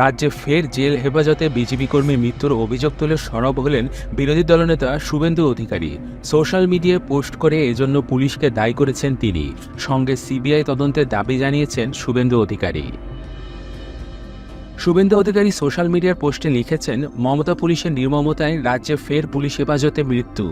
রাজ্যে ফের জেল হেফাজতে বিজেপি কর্মী মৃত্যুর অভিযোগ তুলে সরব হলেন বিরোধী দলনেতা শুভেন্দু অধিকারী। সোশ্যাল মিডিয়ায় পোস্ট করে এজন্য পুলিশকে দায়ী করেছেন তিনি। সঙ্গে সিবিআই তদন্তের দাবি জানিয়েছেন শুভেন্দু অধিকারী। শুভেন্দু অধিকারী সোশ্যাল মিডিয়ার পোস্টে লিখেছেন, মমতা পুলিশের নির্মমতায় রাজ্যে ফের পুলিশ হেফাজতে মৃত্যু।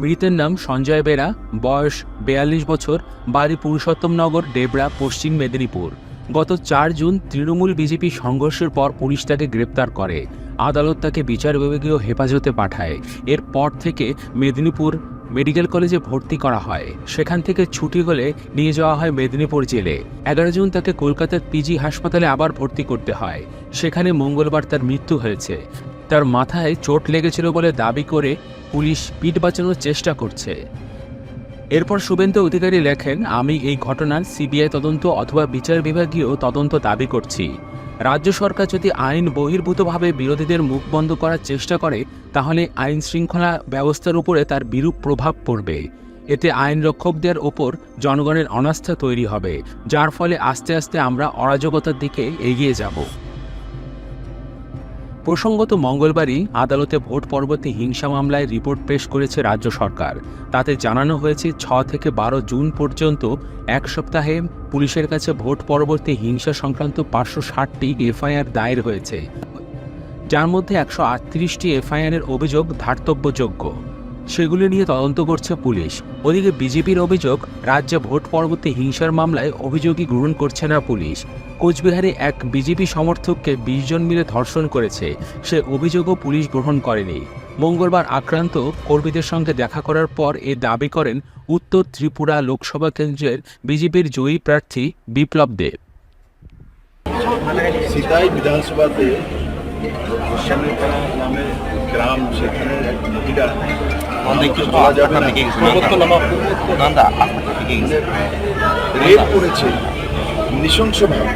মৃতের নাম সঞ্জয় বেরা, বয়স বেয়াল্লিশ বছর, বাড়ি পুরুষোত্তমনগর, ডেবরা, পশ্চিম মেদিনীপুর। গত চার জুন তৃণমূল বিজেপি সংঘর্ষের পর পুলিশ তাকে গ্রেপ্তার করে। আদালত তাকে বিচার বিভাগীয় হেফাজতে পাঠায়। এরপর থেকে মেদিনীপুর মেডিকেল কলেজে ভর্তি করা হয়। সেখান থেকে ছুটি হলে নিয়ে যাওয়া হয় মেদিনীপুর জেলে। এগারো জুন তাকে কলকাতার পিজি হাসপাতালে আবার ভর্তি করতে হয়। সেখানে মঙ্গলবার তার মৃত্যু হয়েছে। তার মাথায় চোট লেগেছিল বলে দাবি করে পুলিশ পিঠ বাঁচানোর চেষ্টা করছে। এরপর শুভেন্দু অধিকারী লেখেন, আমি এই ঘটনার সিবিআই তদন্ত অথবা বিচার বিভাগীয় তদন্ত দাবি করছি। রাজ্য সরকার যদি আইন বহির্ভূতভাবে বিরোধীদের মুখ বন্ধ করার চেষ্টা করে, তাহলে আইন শৃঙ্খলা ব্যবস্থার উপরে তার বিরূপ প্রভাব পড়বে। এতে আইন রক্ষকদের ওপর জনগণের অনাস্থা তৈরি হবে, যার ফলে আস্তে আস্তে আমরা অরাজকতার দিকে এগিয়ে যাব। প্রসঙ্গত মঙ্গলবারই আদালতে ভোট পরবর্তী হিংসা মামলায় রিপোর্ট পেশ করেছে রাজ্য সরকার। তাতে জানানো হয়েছে, ছ থেকে বারো জুন পর্যন্ত এক সপ্তাহে পুলিশের কাছে ভোট পরবর্তী হিংসা সংক্রান্ত পাঁচশো ষাটটি এফআইআর দায়ের হয়েছে। যার মধ্যে একশো আটত্রিশটি এফআইআরের অভিযোগ ধার্তব্যযোগ্য। সেগুলি নিয়ে তদন্ত করছে পুলিশ। ওদিকে বিজেপির অভিযোগ, রাজ্যে ভোট পরবর্তী হিংসার মামলায় অভিযোগই গ্রহণ করছে না পুলিশ। কোচবিহারে এক বিজেপি সমর্থককে বিশ জন মিলে ধর্ষণ করেছে। সে অভিযোগও পুলিশ গ্রহণ করেনি। মঙ্গলবার আক্রান্ত কর্মীদের সঙ্গে দেখা করার পর এ দাবি করেন উত্তর ত্রিপুরা লোকসভা কেন্দ্রের বিজেপির জয়ী প্রার্থী বিপ্লব দেব বিধানসভাতে গ্রাম সেখানে যাবে না করেছে নৃশংসভাবে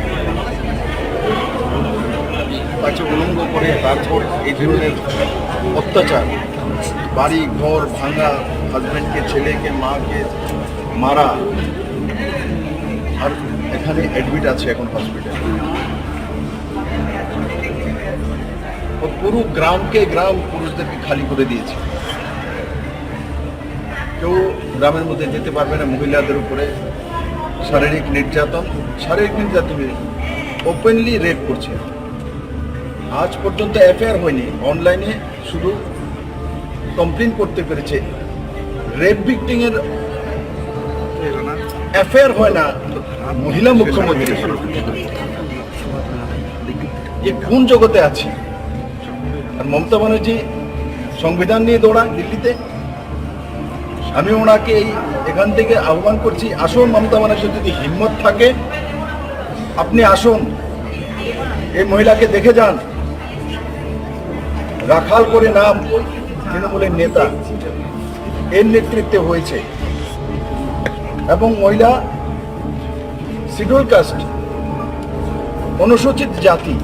উলঙ্গ করে তারপর এই ধরনের অত্যাচার বাড়ি ঘর ভাঙা হাজব্যান্ডকে ছেলেকে মাকে মারা আর এখানে অ্যাডমিট আছে এখন হসপিটালে পুরো গ্রামকে গ্রাম পুরুষদেরকে খালি করে দিয়েছে। কেউ গ্রামের মধ্যে যেতে পারবে না মহিলাদের উপরে। শারীরিক নির্যাতন, শারীরিক নির্যাতনে ওপেনলি রেপ করছে। আজ পর্যন্ত এফআইআর হয়নি অনলাইনে শুধু কমপ্লেন করতে পেরেছে। রেপ ভিক্টিংয়ের এফআইআর হয় না, মহিলা মুখ্যমন্ত্রী। কোন জগতে আছে? আর মমতা ব্যানার্জি সংবিধান নিয়ে দৌড়ান দিল্লিতে। আমি ওনাকে এই এখান থেকে আহ্বান করছি, আসুন মমতা ব্যানার্জি যদি হিম্মত থাকে, আপনি আসুন। এই মহিলাকে দেখে যান। রাখাল করে নাম তৃণমূলের নেতা। এর নেতৃত্বে হয়েছে। এবং মহিলা শিডিউল কাস্ট, অনুসূচিত জাতি।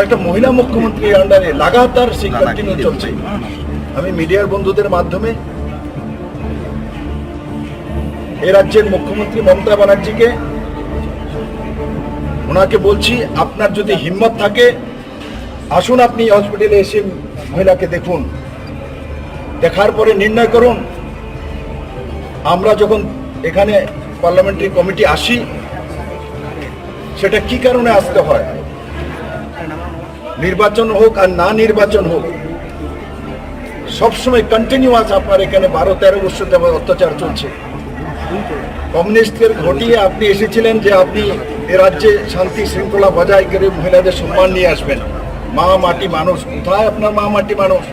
একটা মহিলা মুখ্যমন্ত্রীর আন্ডারে লাগাতার সেই কন্টিনিউ চলছে। আমি মিডিয়ার বন্ধুদের মাধ্যমে এ রাজ্যের মুখ্যমন্ত্রী মমতা ব্যানার্জিকে ওনাকে বলছি আপনার যদি হিম্মত থাকে আসুন আপনি হসপিটালে এসে মহিলাকে দেখুন। দেখার পরে নির্ণয় করুন। আমরা যখন এখানে পার্লামেন্টারি কমিটি আসি সেটা কি কারণে আসতে হয়? নির্বাচন হোক আর না নির্বাচন হোক, সবসময় কন্টিনিউয়াস আপনার এখানে বারো তেরো বছর যাবত অত্যাচার চলছে। কমিউনিস্টদের ঘটিয়ে আপনি এসেছিলেন যে আপনি এ রাজ্যে শান্তি শৃঙ্খলা বজায় করে মহিলাদের সম্মান নিয়ে আসবেন। মা, মাটি মানুষ, কোথায় আপনার মা, মাটি মানুষ?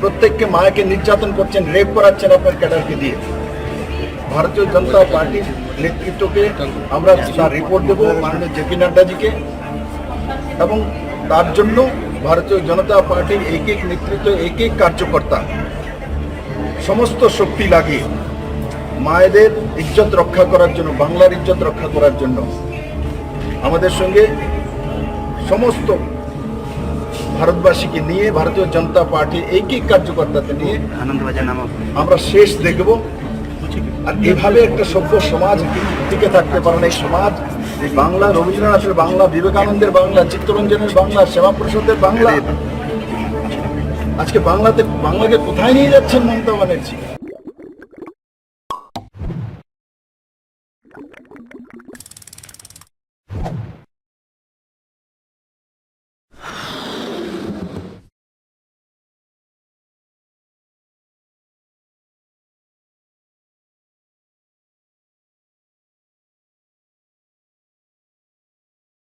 প্রত্যেককে মাকে নির্যাতন করছেন রেপ করাচ্ছেন আপনার ক্যাডারকে দিয়ে। ভারতীয় জনতা পার্টির নেতৃত্বকে আমরা রিপোর্ট দেবো, মাননীয় জেপি নাড্ডাজিকে। এবং তার জন্য ভারতীয় জনতা পার্টির এক এক নেতৃত্ব এক এক কার্যকর্তা সমস্ত শক্তি লাগে মায়েদের ইজ্জত রক্ষা করার জন্য বাংলার ইজ্জত রক্ষা করার জন্য আমাদের সঙ্গে সমস্ত ভারতবাসীকে নিয়ে ভারতীয় জনতা পার্টি এক এক কার্যকর্তাকে নিয়ে আমরা শেষ দেখব। আর এভাবে একটা সভ্য সমাজ টিকে থাকতে পারে না। এই সমাজ বাংলা, রবীন্দ্রনাথের বাংলা, বিবেকানন্দের বাংলা, চিত্তরঞ্জনের বাংলা শ্যামাপ্রসাদের বাংলা। আজকে বাংলাতে, বাংলাকে কোথায় নিয়ে যাচ্ছেন মমতা ব্যানার্জি?